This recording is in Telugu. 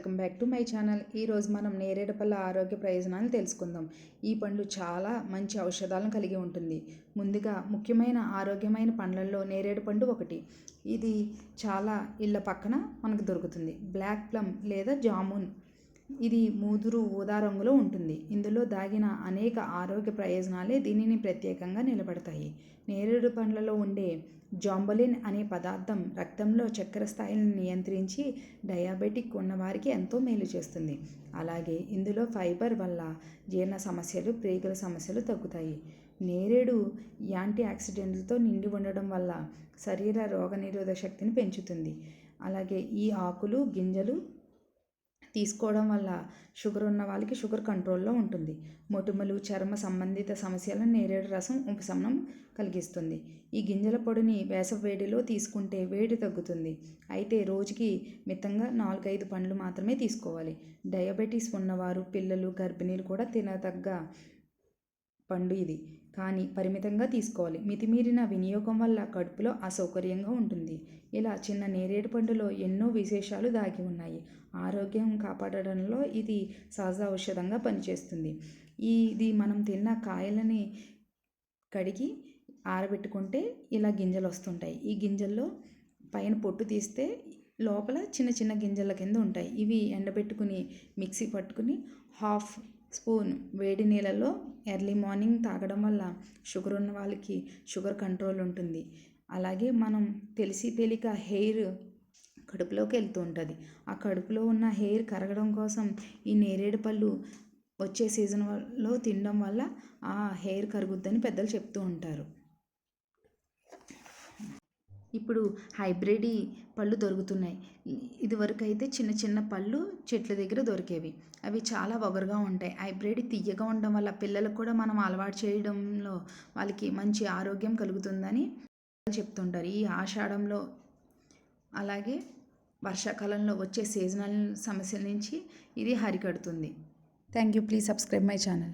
Welcome back to my channel. ఈరోజు మనం నేరేడు పళ్ళ ఆరోగ్య ప్రయోజనాలు తెలుసుకుందాం. ఈ పండు చాలా మంచి ఔషధాలను కలిగి ఉంటుంది. ముందుగా ముఖ్యమైన ఆరోగ్యమైన పండ్లలో నేరేడు పండు ఒకటి. ఇది చాలా ఇళ్ళ పక్కన మనకు దొరుకుతుంది. బ్లాక్ ప్లమ్ లేదా జామున్. ఇది ముదురు ఊదా రంగులో ఉంటుంది. ఇందులో దాగిన అనేక ఆరోగ్య ప్రయోజనాలే దీనిని ప్రత్యేకంగా నిలబడతాయి. నేరేడు పండ్లలో ఉండే జాంబలిన్ అనే పదార్థం రక్తంలో చక్కెర స్థాయిలను నియంత్రించి డయాబెటిక్ ఉన్నవారికి ఎంతో మేలు చేస్తుంది. అలాగే ఇందులో ఫైబర్ వల్ల జీర్ణ సమస్యలు ప్రేగుల సమస్యలు తగ్గుతాయి. నేరేడు యాంటీ ఆక్సిడెంట్లతో నిండి ఉండడం వల్ల శరీర రోగనిరోధక శక్తిని పెంచుతుంది. అలాగే ఈ ఆకులు గింజలు తీసుకోవడం వల్ల షుగర్ ఉన్న వాళ్ళకి షుగర్ కంట్రోల్లో ఉంటుంది. మొటిమలు చర్మ సంబంధిత సమస్యలను నేరేడు రసం ఉపశమనం కలిగిస్తుంది. ఈ గింజల పొడిని వేసవి వేడిలో తీసుకుంటే వేడి తగ్గుతుంది. అయితే రోజుకి మితంగా నాలుగైదు పండ్లు మాత్రమే తీసుకోవాలి. డయాబెటీస్ ఉన్నవారు పిల్లలు గర్భిణీలు కూడా తినదగ్గ పండు ఇది. కానీ పరిమితంగా తీసుకోవాలి. మితిమీరిన వినియోగం వల్ల కడుపులో అసౌకర్యంగా ఉంటుంది. ఇలా చిన్న నేరేడు పండులో ఎన్నో విశేషాలు దాగి ఉన్నాయి. ఆరోగ్యం కాపాడడంలో ఇది సహజ ఔషధంగా పనిచేస్తుంది. ఇది మనం తిన్న కాయలని కడిగి ఆరబెట్టుకుంటే ఇలా గింజలు వస్తుంటాయి. ఈ గింజల్లో పైన పొట్టు తీస్తే లోపల చిన్న చిన్న గింజల కింద ఉంటాయి. ఇవి ఎండబెట్టుకుని మిక్సీ పట్టుకుని హాఫ్ స్పూన్ వేడి నీళ్ళలో ఎర్లీ మార్నింగ్ తాగడం వల్ల షుగర్ ఉన్న వాళ్ళకి షుగర్ కంట్రోల్ ఉంటుంది. అలాగే మనం తెలిసి తెలియక హెయిర్ కడుపులోకి వెళ్తూ ఉంటుంది. ఆ కడుపులో ఉన్న హెయిర్ కరగడం కోసం ఈ నేరేడు పళ్ళు వచ్చే సీజన్లో తినడం వల్ల ఆ హెయిర్ కరుగుద్దని పెద్దలు చెప్తూ ఉంటారు. ఇప్పుడు హైబ్రిడ్ పళ్ళు దొరుకుతున్నాయి. ఇదివరకు అయితే చిన్న చిన్న పళ్ళు చెట్ల దగ్గర దొరికేవి. అవి చాలా ఒగరుగా ఉంటాయి. హైబ్రిడ్ తీయగా ఉండడం వల్ల పిల్లలకు కూడా మనం అలవాటు చేయడంలో వాళ్ళకి మంచి ఆరోగ్యం కలుగుతుందని చెప్తుంటారు. ఈ ఆషాఢంలో అలాగే వర్షాకాలంలో వచ్చే సీజనల్ సమస్యల నుంచి ఇది హరికడుతుంది. Thank you. Please subscribe my channel.